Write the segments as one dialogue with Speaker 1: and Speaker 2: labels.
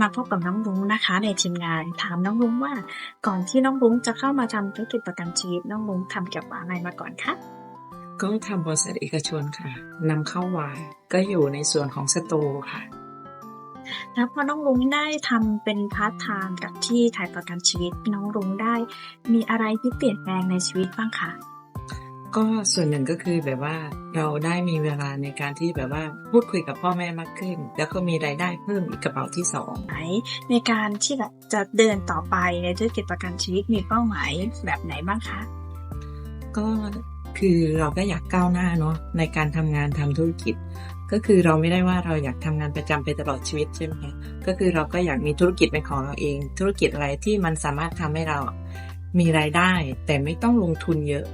Speaker 1: มาพบกับน้องรุ้งนะคะ ในทีมงานถามน้องรุ้งว่าก่อนที่น้องรุ้งจะเข้ามาทำธุรกิจประกันชีวิตน้องรุ้งทำเกี่ยวกับอะไรมาก่อนคะ
Speaker 2: ก็ทำบริษัทเอกชนค่ะนำเข้าวายก็อยู่ในส่วนของสโตร์ค่ะ
Speaker 1: แล้วพอน้องรุ้งได้ทำเป็นพาร์ทไทม์กับที่ไทยประกันชีวิตน้องรุ้งได้ มีอะไรที่เปลี่ยนแปลงในชีวิตบ้างคะ
Speaker 2: ก็ส่วนหนึ่งก็คือแบบว่าเราได้มีเวลาในการที่แบบว่าพูดคุยกับพ่อแม่มากขึ้น แล้วก็มีรายได้เพิ่มอีกกระเป๋าที่สอง
Speaker 1: ไหนในการที่แบบจะเดินต่อไปในธุรกิจประกันชีวิตมีเป้าหมายแบบไหนบ้างคะ
Speaker 2: ก็คือเราก็อยากก้าวหน้าเนาะในการทำงานทำธุรกิจ ก็คือเราไม่ได้ว่าเราอยากทำงานประจำไปตลอดชีวิตใช่ไหมคะก็คือเราก็อยากมีธุรกิจเป็นของเราเอง ธุรกิจอะไรที่มันสามารถทำให้เรามีรายได้ แต่ไม่ต้องลงทุนเยอะ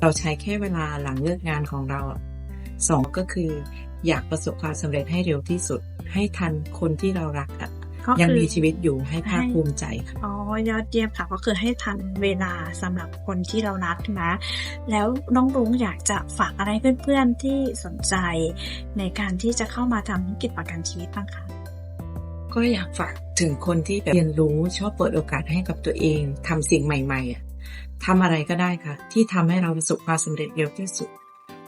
Speaker 2: เราใช้แค่เวลาหลังเลิกงานของเราอะสองก็คือ อยากประสบความสำเร็จให้เร็วที่สุด ให้ทันคนที่เรารักอะ
Speaker 1: ก็
Speaker 2: ยัง
Speaker 1: คือ
Speaker 2: มีชีวิตอยู่ให้ภาคภูมิใจค่ะ
Speaker 1: อ๋อยอดเยี่ยมค่ะก็คือให้ทันเวลาสำหรับคนที่เรารักนะ แล้วน้องรุ้งอยากจะฝากอะไรเพื่อนๆที่สนใจ ในการที่จะเข้ามาทำธุรกิจประกันชีวิตบ้างคะ
Speaker 2: ก็อยากฝากถึงคนที่แบบเรียนรู้ชอบเปิดโอกาสให้กับตัวเองทำสิ่งใหม่ๆอะทำอะไรก็ได้ค่ะ ที่ทำให้เราประสบความสำเร็จเร็วที่สุด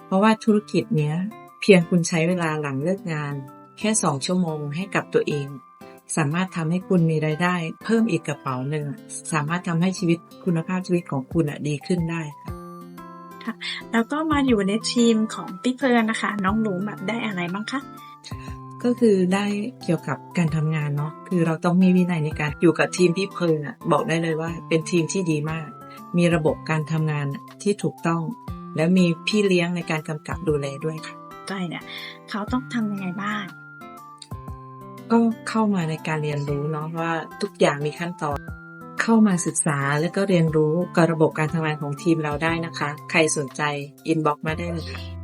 Speaker 2: เพราะว่าธุรกิจเนี้ย เพียงคุณใช้เวลาหลังเลิกงาน แค่สองชั่วโมงให้กับตัวเอง สามารถทำให้คุณมีรายได้ เพิ่มอีกกระเป๋าหนึ่งสามารถทำให้ชีวิตคุณภาพชีวิตของคุณอะดีขึ้นได้ค่ะ
Speaker 1: แล้วก็มาอยู่ในทีมของพี่เพื่อนนะคะ น้องรุ้งแบบได้อะไรบ้างคะ
Speaker 2: ก็คือได้เกี่ยวกับการทำงานเนาะคือเราต้องมีวินัยในการอยู่กับทีมพี่เพิงอะบอกได้เลยว่าเป็นทีมที่ดีมาก มีระบบการทำงานที่ถูกต้อง และมีพี่เลี้ยงในการกำกับดูแลด้วยค่ะ
Speaker 1: ใจเนี่ยเขาต้องทำยังไงบ้าง
Speaker 2: ก็เข้ามาในการเรียนรู้เนาะว่าทุกอย่างมีขั้นตอน เข้ามาศึกษาแล้วก็เรียนรู้กับระบบการทำงานของทีมเราได้นะคะ ใครสนใจอินบ็อกมาได้เลยค่ะ